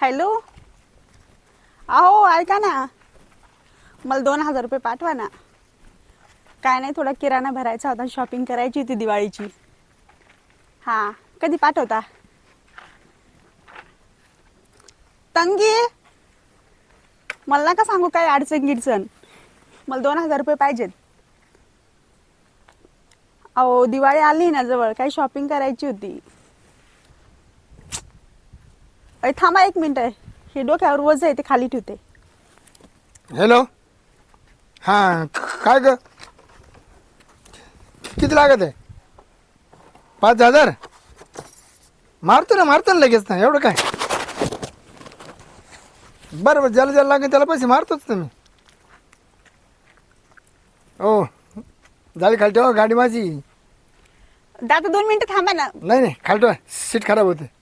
Hello? अहो ऐका ना. मला दोन हजार रुपये पाठवा ना. काय नाही थोडा किराणा भरायचा होता शॉपिंग करायची होती दिवाळीची. हां कधी पाठवता? तंगी? मला नका सांगू काय अडचण गिडचण. मला दोन हजार रुपये पाहिजेत. अहो दिवाळी आली ना जवळ काही शॉपिंग करायची होती. अरे थांबा एक मिनिट. हे डोक्यावर वज आहे ते खाली ठेवते. हॅलो हां काय ग? किती लागत आहे? पाच हजार? मारतो ना मारतो ना लगेच ना एवढं काय? बरं बरं ज्याला ज्याला लागेल त्याला पैसे मारतोच ना मी. हो झाली खाली ठेवा गाडी माझी. दादा दोन मिनिटं थांबा ना. नाही नाही खाली ठेवा सीट खराब होते.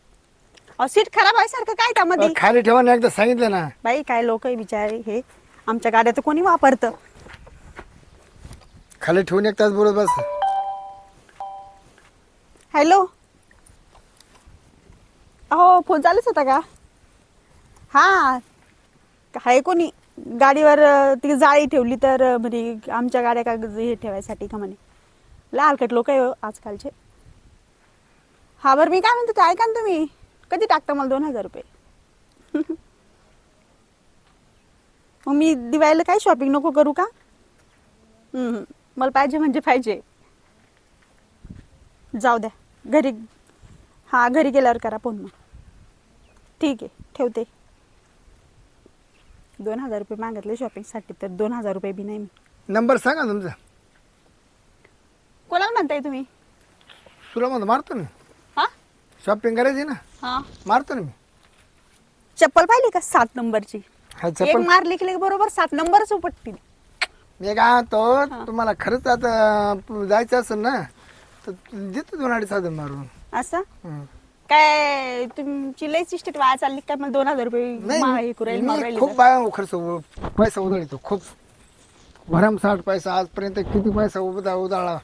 अहो, सीट खराब आहे सारखं काय त्यामध्ये? अहो, खाली ठेवा ना एकदा सांगितलं ना. बाई काय लोक बिचारे हे. आमच्या गाड्या तर कोणी वापरतं? खाली ठेवून एक तास बोलत बस. हॅलो? अहो फोन चालूच होता का? हां. आहे कोणी? गाडीवर अं, ती जाळी ठेवली तर अं, म्हणजे आमच्या गाड्या का हे ठेवायसाठी का म्हणे? लालकट लोक आहे हो आजकालचे. हा बरं मी काय म्हणतो ते ऐका ना तुम्ही. कधी टाकता मला दोन हजार रुपये? मग मी दिवाळीला काही शॉपिंग नको करू का. मला पाहिजे म्हणजे पाहिजे. जाऊ द्या. घरी हां घरी गेल्यावर करा फोन मग. ठीक आहे ठेवते. दोन हजार रुपये मागितले शॉपिंगसाठी तर दोन हजार रुपये बी नाही मी. नंबर सांगा तुमचा. कोणाला म्हणताय तुम्ही? तुला म्हणतो मारतो ना. शॉपिंग करायची ना? हां. मारतो ना मी. चप्पल पाहिली का सात नंबरची? हा एक चप्पल मारली की बरोबर सात नंबरच उपटतील. मी काय तो तुम्हाला खरंच आता जायचं असेल ना तर देतो दोन अडीच हजार मारून. असं. काय तुमची लई सिस्टेट वाया चालली काय मला दोन हजार रुपये मा- हे मी खूप. बाया खर्च उ- पैसा उधळतो खूप. भरमसाठ पैसा आजपर्यंत किती पैसा उदा उधाळा.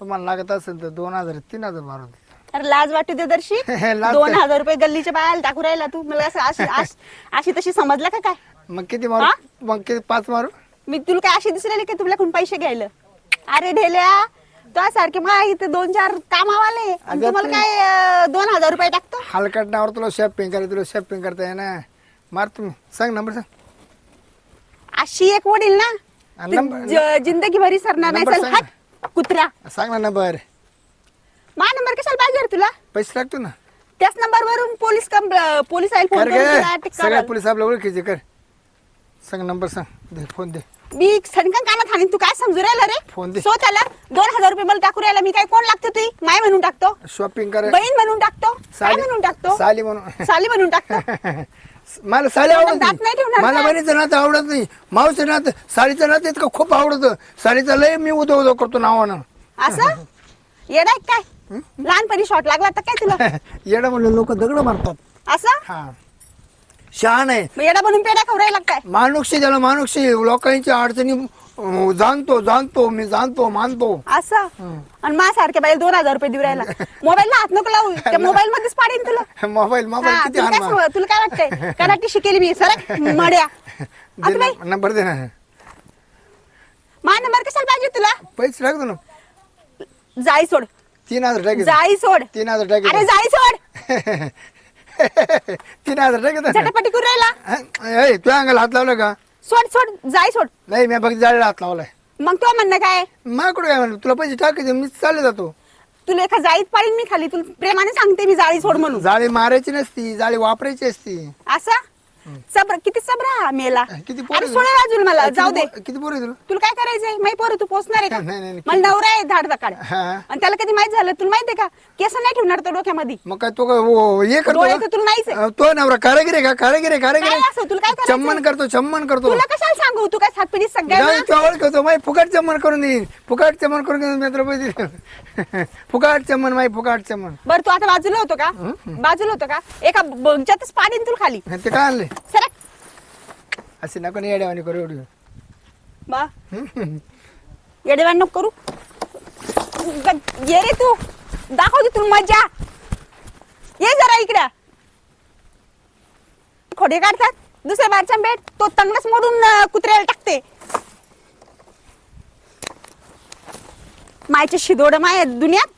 तुम्हाला लागत असेल तर दोन हजार तीन हजार मारून दे. अरे लाज वाटू दे दर्शी. लाज दोन काय? हजार रुपये गल्लीच्या बायाला टाकू राहिला तू. मला असं अशी अशी- अशी तशी समजलं का काय? मग किती मारू? मग किती पाच मारू? मी तुला काय अशी दिसू राहिली की तुझ्याकडून पैसे घ्यायला? अरे ढेल्या तो सारखे मला इथे दोन चार कामावाले. आणि अगं तुम्हाला ते- काय अं, दोन हजार रुपये टाकतो? हलकटण्यावर तुला शॉपिंग करायचं तुला शॉपिंग करता येणार मार तुम्ही सांग नंबर सांग. अशी एक वडील ना? आणि ती नंबर- ज- जिंदगी भरी सरणार नाही. नंबर चल सांग. हट कुत्र्या सांग ना नंबर मा नंबर कशाला पाहिजे रे तुला? पैसे लागतो ना. त्याच नंबर वरून पोलीस कंप- पोलीस आईल फोन कर करून गे. तुला अटक सगळ्या कराल. पोलीस आपल्या ओळखीचे कर. सांग नंबर सांग. दे फोन दे. मी सणकन कानात हाणीन तू काय समजू राहिला रे? फोन दे. स्वतःला दोन हजार रुपये मला टाकू राहिला. मी काय कोण लागतो तुही माय म्हणून टाकतो. शॉपिंग कर. बहीण म्हणून टाकतो. काय साली- म्हणून टाकतो? साली म्हणून. साली म्हणून टाकतो. मला साली आवडत दात नाही. ठेवणार मला? बहिणीचं नातं आवडत नाही. मावचं नातं साडीचं नातं इतकं खूप आवडतं. साडीचं लय मी उदो उदो करतो नावानं. असं? येडाय काय? लहानपणी शॉट लागला तर काय तुला? येडा म्हणलं लोक दगड मारतात. असं? हा. शहाण आहे. मग येडा बनून पेड्या खाऊ राहिला काय? मानुक्षी त्याला मानुक्षी लोकांच्या अडचणी अं, जाणतो जाणतो मी जाणतो मानतो. असं? आणि मा सारखे बाई दोन हजार रुपये देऊ राहिला. मोबाईलला हात नको लावू. त्या मोबाईल मध्येच पाडीन तुला. मोबाईल मोबाईल हा, किती तुला काय तुला काय वाटतंय? कराटे शिकेली मी. सर मड्या. आता बाई नंबर दे ना. मा नंबर कशाला पाहिजे तुला? पैसे टाकतो ना. जाई सोड. तीन हजार टाकी जाई सोड. तीन हजार टाकी अरे जाई सोड. तीन हजार टाकी झटापटी करू राहिला. तुझ्या अंगाला हात लावला का? सोड सोड. जाई सोड. नाही मी फक्त जाळीला हात लावलाय. मग तो म्हणणं काय? माझ्याकडे काय म्हणलं? तुला पैसे टाकायचे मी चालले जातो. तुला एका जाळीत पाडीन मी खाली. तुला प्रेमाने सांगते मी जाळी सोड म्हणून. जाळी मारायची नसती जाळी वापरायची असती. असं? सब्र किती सब्र हा मेला? किती अरे पोरं सोड बाजूला मला किती जाऊ दे. किती पोरं तुला? तुला काय करायचंय? माही पोरं तू पोचणार आहे का? नाही, नाही, नाही. मला नवरा आहे धाड दकाड हा. आणि त्याला कधी माहीत झालं? तुला माहितीये का? केस नाही ठेवणार तो डोक्यामध्ये. मग काय तो काय वो- हे करतो डोळे तुला नाहीच आहे. अं, तो नवरा कारागिरी आहे का? कारागिरी आहे, कारागिरी काय आहे. असं? तुला काय? चम्मन करतो चम्मन करतो. तुला कशाला सांगू? तू काय सातपिढी सगळ्यांना माही फुकाट चम्मन करून देईन. फुकाट चम्मन करून देईन मी तुला पैसे. फुकाट चम्मन माही फुकाट चम्मन. बरं तू आता बाजूला होतो का? बाजूला होतो का? एका बगच्यातच पाडीन तुला खाली. ते काय आणले सरक. असे नको नाही येड्यावानी करू एवढी. बा. येडेवान नको करू. ग- ये रे तू. दाखव दे तुला मजा ये जरा इकडे. खोडे काढतात. दुसऱ्या बारच्या बेट तो तंगडच मोडून अं, कुत्र्याला टाकते. मायचे शिदोड माय दुनियात.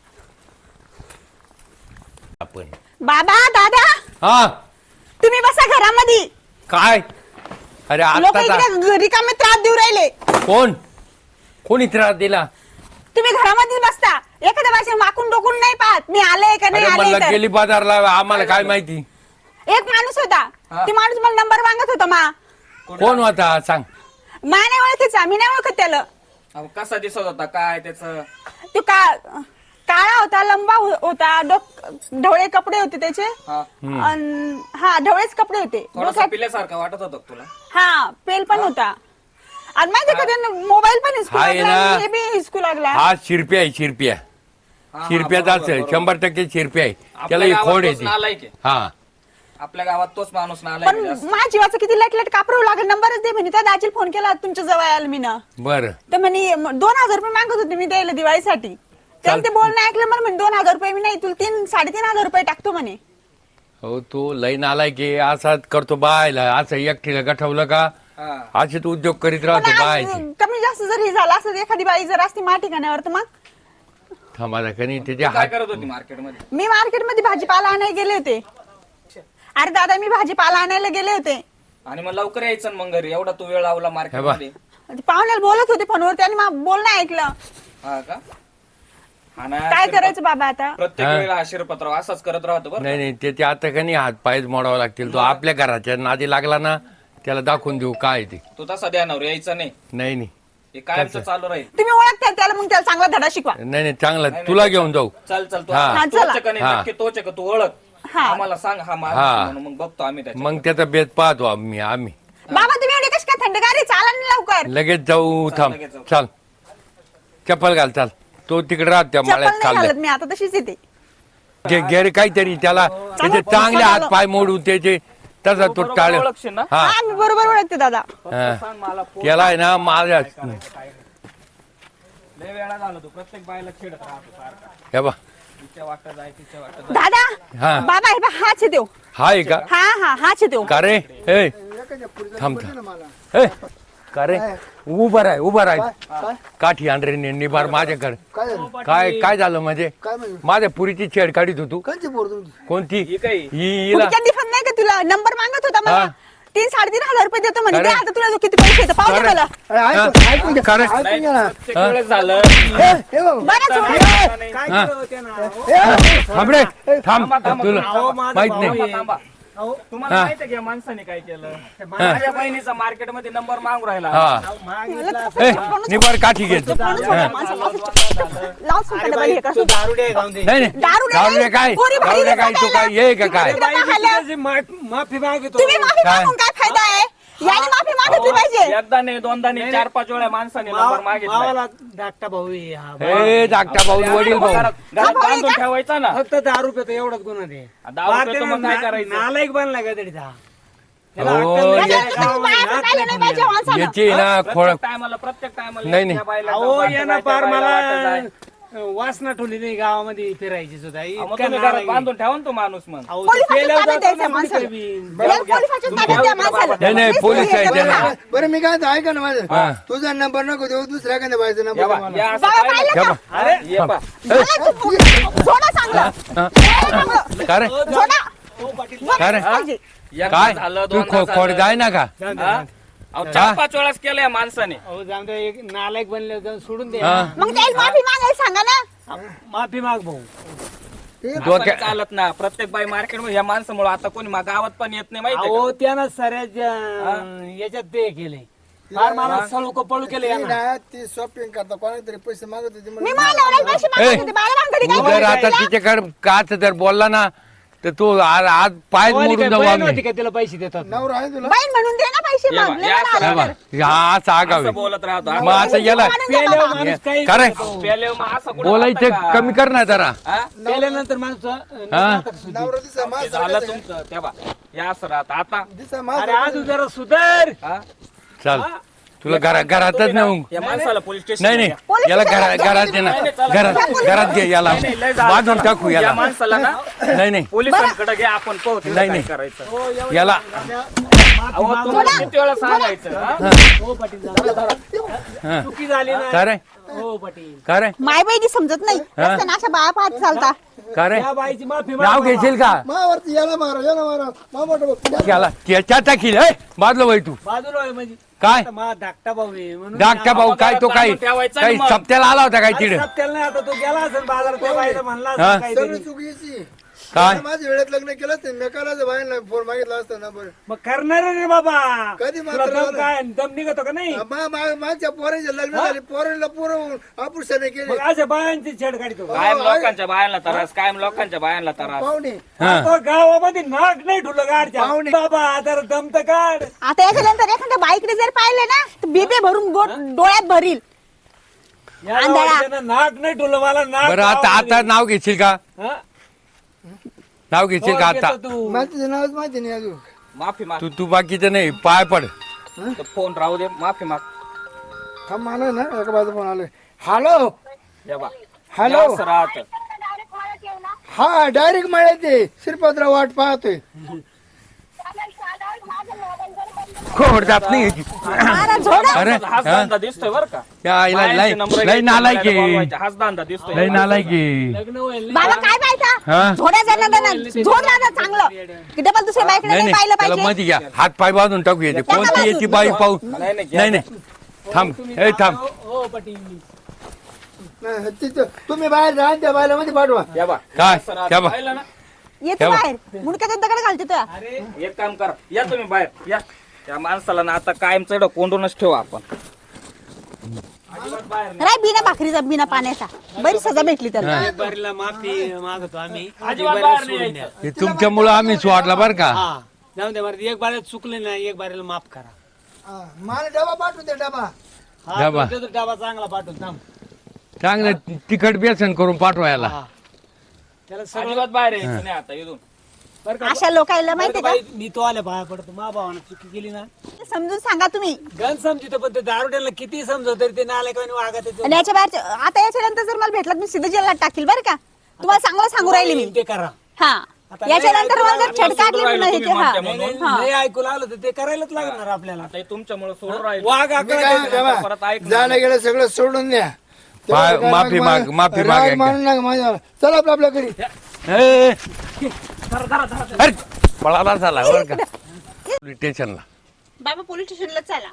आपण. बाबा दादा. हा. तुम्ही बसा घरामध्ये. काय? अरे लोक आता इकडे रिकामे त्रास देऊ राहिले? कोण? कोणी त्रास दिला? तुम्ही घरामध्ये बसता. एखाद्या भाषे वाकून डोकून नाही पाहत. मी आले का नाही अरे आले म्हणलं तर. गेली बाजारला आम्हाला काय माहिती? एक माणूस होता. ते माणूस मला नंबर मागत होता मा. कोण होता? सांग. मा नाही ओळखीचा मी नाही ओळखत त्याला. अहो, कसा दिसत होता? काय त्याच? तो का काळा होता लंबा हो- होता. डोक ढवळे कपडे होते त्याचे. अन- हा ढवळेच कपडे होते. थोडासा डोक्यात पिल्यासारखा वाटत होता तुला? हा पेल पण होता. आणि माहिती का त्यानं मोबाईल पण हिसकू लागला ना. आणि हे बी हिसकू लागला. हा शिरप्या आहे शिरप्या. हा, हा, शिरप्याचाच बरोबर, बरोबर. शंभर टक्के शिरप्या आहे. आपल्या त्याला ही गावात खोड तोच येते आहे. हा. आपल्या गावात तोच माणूस पण नालायक आहे जास्त. माझ्या जीवाचं किती लट लट कापरू लागेल. नंबरच दे म्हणे. त्या दाजील फोन केला तुमच्या जवळ आला मी ना. बर. तर म्हणे म- दोन हजार रुपये मागत होते मी द्यायला दिवाळीसाठी. ते बोलणं ऐकलं मला म्हणे दोन हजार रुपये मी नाही तुला तीन साडेतीन हजार रुपये टाकतो म्हणे. हो तू लईन आलाय की असाच करतो बायला असं एकटीला गठवलं का? हा. असे तू उद्योग करीत पण राहतो आज बायचे कमी जास्त जर हे झालं असतं एखादी बाई जर असती मा ठिकाणावर तर मग? थांबा कनी त्याच्या काय हात करत होती मार्केटमध्ये मी मार्केटमध्ये भाजीपाला आणायला गेले होते. अरे दादा मी भाजीपाला आणायला गेले होते. आणि मग लवकर यायचं ना मग घरी एवढा तू वेळ लावला मार्केटमध्ये ते पाहुण्याला बोलत होते फोनवर त्याने मा- बोलणं ऐकलं. हा का? काय करायचं बाबा आता? प्रत्येक. वेळेला हा शिरपत्र असाच करत राहतो बरं नाही नाही त्याचे आता कनी हात पायच मोडावं लागतील. तो आपल्या घराच्या नादी लागला ना त्याला दाखवून देऊ काय ते. तू तसा ध्यानावर यायचं नाही. नाही नाही. हे कायमचं चालू राहील. तुम्ही ओळखता त्याला मग त्याला चांगला धडा शिकवा. नाही नाही चांगलं. तुला घेऊन जाऊ. चल चल तू हा. तोच. का नाही. नक्की तोच का? तू ओळख. हा. आम्हाला सांग हा माणूस हा. आहे म्हणून. मग बघतो आम्ही त्याच्या मग त्याचा बेत पाहतो आम्ही आम्ही. बाबा तुम्ही एवढे कशी काय थंडगार? चाला ना लवकर. लगेच जाऊ थांब. लगेच जाऊ. चाल. चप्पल घाल चाल. तो तिकडे राहत त्या चप्पल माळ्यात नाही चाललंय घालत मी आता तशीच येते. घे गेर काहीतरी त्याला त्याचे चांगले हात पाय मोडून त्याचे तसा तो बरोबर टाळ ओळखशील ना? हा. हा मी बरोबर ओळखते दादा. हा. सांग मला त्याला आहे ना माझ्या लय वेळा झाला तू प्रत्येक बायला खेळत राहतो सारखा. हे बा तिच्या वाटत जाय तिच्या वाटत जाय दादा हा. बाबा हे बा हाच हा आहे का? हा हा हाच देव का रे? पुरीचं थांब मला का रे? उभं राय उभं काय? काठी आणरे निभार माझ्याकडे काय झालं? काय काय झालं म्हणजे? काय म्हणजे माझ्या पुरीची छेड काढीत होतो. कांची पोर तुमची? कोणती? ही काय? ही हिला पुढच्या दिवसात नाही का तुला? नंबर मागत होता मला. तीन साडेतीन हजार रुपये देतो म्हणे. अरे. दे आता तुला जो किती पैसे येतं पाहू दे अरे. मला. अरे, हा? ऐकून ऐकून घ्या. का रे? ऐकून घ्या ना. प्रत्येक वेळेस झालं? ए, ए बाबा. बघा सोडून. थांब रे. थांब. तुला माहीत नाही. थांबा, थांबा. तुम्हाला हा. माहिती आहे का या माणसाने काय केलं? माझ्या बहिणीचा मार्केटमध्ये नंबर मागून राहिला. हा. ए काठी घेत फोनच होता माणसाला. लाव सुंकाला बाई हे कसं. नाही नाही. दारू नाही, दारू काय पोरी दारू काय? तू काय ये का काय. माफी मागितो. तुम्ही माफी काय? मागून काय? फायदा आहे? याने मागितली पाहिजे. एकदा नाही दोनदा नाही चार पाच वेळा माणसाने नंबर मागितला धाकटा भाऊ आहे हा. ए धाकटा भाऊ वडील भाऊ. घरात घरात बांधून ठेवायचा ना. फक्त दारू पितो एवढाच गुन्हा ते दहा रुपये तर मग काय करायचं. नालायक बनला का तरी हा त्याला हो, अक्कल नाही. नाही पाहिजे. याची ना खोळ प्रत्येक टायमाला प्रत्येक टायमाला नाही, नाही. अहो यानं पार मला वासना ठेवली नाही गावामध्ये फिरायची सुद्धा इतका घरात नालायक. बांधून ठेवा ना तो माणूस मग अहो, पोलिसाच्या ते पेल्यावर ताब्यात जातो द्यायचं ना माणसाला. कुठे बी. याला पोलिसाच्या ताब्यात द्या माणसाला. नाही, नाही, पोलीस हा. बरं मी काय म्हणतो, ऐका ना हा. माझं तुझा नंबर नको देऊ दुसऱ्या एखाद्या बायचा नंबर दे मला. या असं बाबा पाहिलं? पाहिलं घ्या का? बा. अरे ये पा झालं तू सोडा चांगलं. सोडा चांगलं. का रे सोडा. का रे पाहिजे. एकदा काय झालं तू दोनदा खो- खोड झालं. जाय ना का हा? अहो, चार पाच वेळाच केलं या माणसाने. अहो जाऊ दे, एक नालायक बनले जाऊन सोडून दे. हा. मग त्याला माफी मागायला सांगा ना. माफी माग भाऊ. डोक्या नाही चालत ना प्रत्येक बाई मार्केटमध्ये या माणसामुळे आता कोणी मा- गावात पण येत नाही माहिती अहो त्यानं सऱ्याच्या याच्यात ते केले. फार मला सळू पळू केले ती यानं. ना ती शॉपिंग करता कोणाला तरी पैसे मागत होती मी म्हणून मला नवऱ्याला पैसे मागत होते मला भानगडी तू काय जर आता करायला? तिच्याकडे काच जर बोलला ना तर तू आज आज पाय मोडून काय जाऊ आम्ही. का तिला पैसे देतात? नवरा आहे तुला. बाईन म्हणून दे ना पैसे मग बा, लय या मला असं आलं तर. बा. हा असा आगावे असं बोलत राहतो. मग आता याला पेल्यावर माणूस काही का रे प्याले मग असं कुठं बोलायचं का? कमी कर ना जरा. हा? पेल्यानंतर माणूस? नवरा दिसा झालं तुमचं. तेव्हा या असं राहत. आता दिसा मास अरे आज जरा सुधार. हा? चल. तुला घरा घरातच नेऊ या माणसाला पोलीस स्टेशन नाही नाही. याला घरा घरात दे ना. घरात घरात घे याला. बांधून टाकू या याला. माणसाला ना नाही नाही. पोलिसांकडे घ्या आपण पाहू नाही, काय नाही. करायचं. याला. अहो तुम्हाला किती वेळा सांगायचं हा? हो. हा. चुकी झाली ना. का रे? हो पाटील. का रे? माय बहिणी समजत नाही. रस्त्याने अशा बाया पाहत चालता. का रे? त्या बाईची माफी नाव. घेशील का? मावरती याला मारा याला मारा. मा मोठं बघ. याला त्याच्या टाकील ए बाजलो बाई तू. बाजूला आहे म्हणजे. काय? आता मा धाकटा भाऊ आहे म्हणून डाकटा भाऊ काय तो काय काही. सप्त्याला आला होता काय तिकडे? सप्त्याला नाही आता तो गेला असेल बाजारात त्या बाईला म्हणला हा? असेल सगळी काहीतरी चुकीची काय? माझ्या वेळेत लग्न केलं ते नकाला बाहेर फोन मागितला असता ना बरं. मग करणार रे बाबा. कधी तुला मात्र दम? काय दम निघतो का नाही? मा- मा- माझ्या पोरांचे लग्न झाले पोरांना पोरं ऑपरेशन केले. मग बायांची छेड काढतो का? कायम लोकांच्या बायांना त्रास कायम लोकांच्या बायांना त्रास. पाहुणे. हा. गावामध्ये नाक नाही ठुलं गाडच्या. पाहुणे. बाबा तर दम तर काढ. आता याच्यानंतर एखाद्या बाईकडे जर पाहिले ना तर बिबे भरून गोट डोळ्यात भरील. या आंधळा. गावाच्यानं नाक नाही ठुलं मला नाक बरं आता आता गावामध्ये. नाव घेशील का? हा? नाव घेशील का आता. नावच माहिती नाही अजून. माफी माग. तू तू बाकीचं नाही पाय पड. तो फोन राहू दे माफी माग. थांब मला ना एका बाजू फोन आलोय. हॅलो? या बा. हॅलो? राहतं. हा डायरेक्ट मिळायचे श्रीपतराव वाट पाहतोय. खोड जात नाही. याची. मारा झोडा. अरे हाच हा? धंदा दिसतोय बर का. या आईला बायांचे लय नंबर लय घ्यायचे, नालायक बोलायला आहे. बोलवायचे. हाच धंदा दिसतोय. लय नालायक आहे. लग्न होईल नाही. बाबा काय पाहायचा हा? झोड्या जणांना झोड राहता चांगलं. की डबल दुसऱ्या बाईकडे नाही नाही नाही. पाहिलं त्याला पाहिजे. मध्ये घ्या. हात पाय बांधून टाकू येते त्याला कोणती. याची बाई पाहू? नाही, नाही, नाही नाही. थांब. ए थांब. हो हो, पाटील. नाही, तिथं- तुम्ही बाहेर जा त्या बायला मध्ये पाठवा. या बा. काय? बा. पाहिलं ना. येतो ठेवा. बाहेर. मुडक्याच्या दगड घालते अरे एक काम करा. या तुम्ही बाहेर. या. त्या माणसाला ना आता कायम चढ कोंडूनच ठेवा आपण. अजिबात बाहेर राय बिना भाकरीचा बिना पाण्याचा. बरी सजा भेटली त्याला. बारीला माफी मागतो आम्ही. अजिबात बारीला बाहेर सोडून नाही द्या. हे तुमच्यामुळं आम्ही सोडला बर का? हा. द्या बरं एक बारीला चुकले नाही एक बारीला माफ करा. हा, मला डबा पाठवून द्या डबा. हा डबा. तो देतो डबा चांगला पाठवून थांब. चांगलं तिखट बेसन करून पाठवायला. हा. त्याला सगळं अजिबात बाहेर यायचं नाही आता इथून. बरं का? अशा लोकांना माहितीये बरं का? बाई, मी तो आल्या बाहेर पडतो. मा भावानं चुकी केली ना. का समजून सांगा तुम्ही. गण समजितो पण ते दारुड्याला किती समजव तरी ते नाले काही वागत. आणि याच्या बाहेर आता याच्या नंतर जर मला भेटला तर मी सिद्ध जेलात टाकील बरं का? तुम्हाला चांगलं सांगू राहिली मी. ते करा. हा. आता याच्या नाही नंतर मला जर छेड काढली म्हणून हे की हा. नाही. नाही, नाही ऐकू लागलं तर ते करायलाच लागणार आपल्याला. आता हे तुमच्यामुळे सोडून राहील. वाघ मी काय परत ऐक. झालं गेलं सगळं सोडून द्या. माफी माग- माफी माग माझ्यावर. चला आपलं आपल्या घरी. ए, अरे पळाला झाला बर का? पोलीस स्टेशनला. बाबा पोलीस स्टेशनला चला.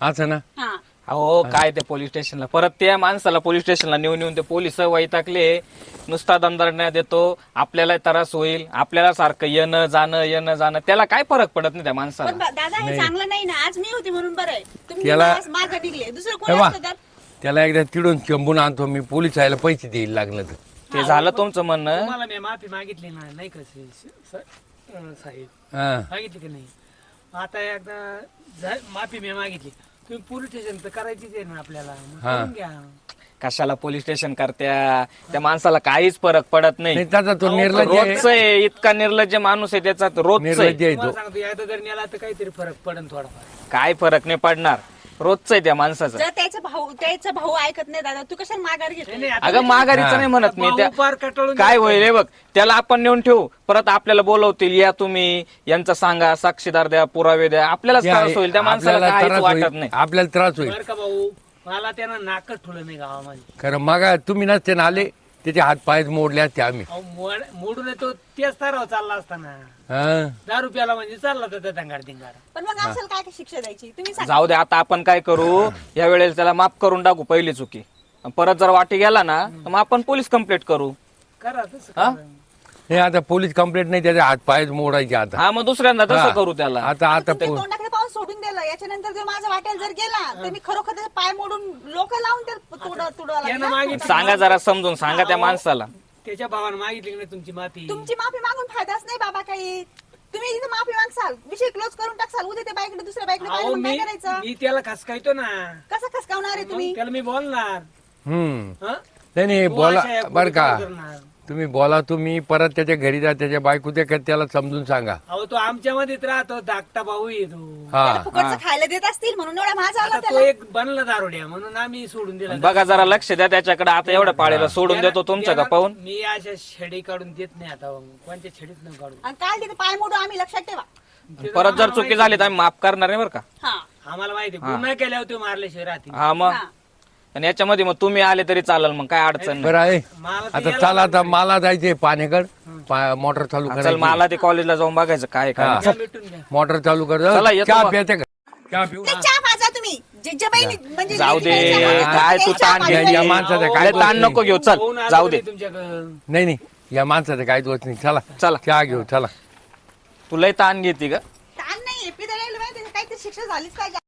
असं ना? हा. अहो काय ते पोलीस स्टेशनला? परत त्या माणसाला पोलीस स्टेशनला नेऊन नेऊन ते पोलीस वैतागले नुसता दमदारण्या देतो. आपल्याला त्रास होईल. आपल्याला सारखं येणं जाणं येणं जाणं. त्याला काय फरक पडत नाही त्या पण माणसाला बा- दादा हे चांगलं नाही ना? आज मी होती म्हणून बरं आहे. तुम्ही याला- मला मागं निघले. दुसरं कोण तेव्हा असतं तर? त्याला एकदा तिडून चंबून आणतो. मी पोलीस यायला पैसे देईल लागलं तर. ते झालं तुमचं म्हणणं. तुम्हाला मी माफी मागितली ना नाही कसे साहेब? हा. मागितली की नाही? आता एकदा झा- माफी मी मागितली. तुम्ही पोलीस स्टेशन तर करायचीच आहे ना आपल्याला. मग हा. करून घ्या. कशाला पोलीस स्टेशन करत्या? त्या माणसाला काहीच फरक पडत नाही. नाही त्याचा तो निर्लज्ज आहे. रोजच आहे इतका निर्लज्ज माणूस आहे त्याचा रोजच निर्लज्ज आहे तुम्हाला तो सांगतो एकदा जर नेला तर काहीतरी फरक पडेल थोडाफार. काय फरक नाही पडणार. रोजच आहे त्या माणसाचं. जर त्याचा भाऊ त्याचा भाऊ ऐकत नाही दादा. तू कशाला माघार घेतो अगं माघारीचं नाही म्हणत मी. त्या कटाळून काय. होईल हे बघ त्याला आपण नेऊन ठेवू. परत आपल्याला बोलवतील या तुम्ही यांचा सांगा साक्षीदार द्या पुरावे द्या. आपल्यालाच ते त्रास होईल त्या माणसाला आपल्याला काहीच त्रास वाटत होईल नाही. आपल्याला त्रास होईल. बरं का भाऊ मला त्यांना नाकच ठुलं नाही गावामध्ये. खरं मग तुम्ही नसते ना आले. त्याचे हात पाय मोडले असते आम्ही. अहो, मोड- मोडून येतो तेच ताराव चालला असताना. हा. दहा रुपयाला म्हणजे चालला तर दंगाड दिंगाड पण मग असेल काय शिक्षा द्यायची? तुम्ही सांगा. जाऊ दे आता आपण काय करू? या वेळेला त्याला माफ करून टाकू पहिली चुकी. परत जर वाटी गेला ना तर मग आपण पोलीस कंप्लेंट करू. करा तसं हा? करा. नाही आता पोलीस कंप्लेंट नाही त्याचे हात पाय मोडायचे आता. हा मग दुसऱ्यांदा तसं हा. करू त्याला. आता आता तुम्ही पो- तोंडाकडे पाऊस सोडून दिलं याच्या नंतर जर माझा वाटेल जर गेला तर मी खरोखर त्याचे पाय मोडून लोक लावून ते तुडा मागितली सांगा जरा समजून सांगा त्या माणसाला. त्याच्या भावानं मागितली की नाही तुमची माफी? तुमची माफी मागून फायदाच नाही बाबा काही. तुम्ही इथं माफी मागसाल विषय क्लोज करून टाकसाल उद्या त्या बाईकडे दुसऱ्या बाईकडे अहो, पाहिलं मग काय करायचं? मी त्याला खसकायतो ना. कसं खसकावणार आहे मग तुम्ही? त्याला मी बोलणार. हम्म. हं? नाही नाही तू बोला. अशा या बर का. गोष्टी करणार. तुम्ही बोला तुम्ही परत त्याच्या घरी जा त्याच्या बायको ते का त्याला समजून सांगा? अहो तो आमच्यामध्येच राहतो धाकटा भाऊ येतो हा फुकटचं खायला देत असतील म्हणून एवढा माझा आला आता तो एक बनला दारुड्या म्हणून आम्ही सोडून दिला. बघा जरा लक्ष द्या त्याच्याकडे आता एवढ्या पाळीला सोडून देतो तुमच्या का पाहून? मी अशा छडी काढून देत नाही आता कोणत्या छडीत न काढून आणि काल तिथे पाय मोडू आम्ही लक्षात ठेवा. परत जर चुकी झाली तर आम्ही माफ करणार नाही बरं का? हा. आम्हाला माहिती आहे, गुन्हा केल्यावर तो मारल्याशिवाय राहते हा मग? हा. आणि याच्यामध्ये मग तुम्ही आले तरी चालेल मग काय अडचण नाही. बरं आहे. आता चला आता मला जायचंय पाण्याकड मोटर चालू चल करायची. मला ते कॉलेजला जाऊन बघायचं काय काय हा. मोटर चालू कर. चला, येतो चहा मग. प्यायचे का? चहा पिऊ ते चहा पाजा तुम्ही. जे जे. बहिणी म्हणजे जाऊ दे, काय तू ताण पाजून घ्या, या घे. माणसाचं काय लय दोष ताण. नको घेऊ. चल आला जाऊ दे. नाही नाही. या माणसाचं काय दोष नाही. चला चला. चहा घेऊ चला. तुलाही ताण घेते का? ताण नाही पिता माहिती काहीतरी शिक्षा झालीच पाहिजे.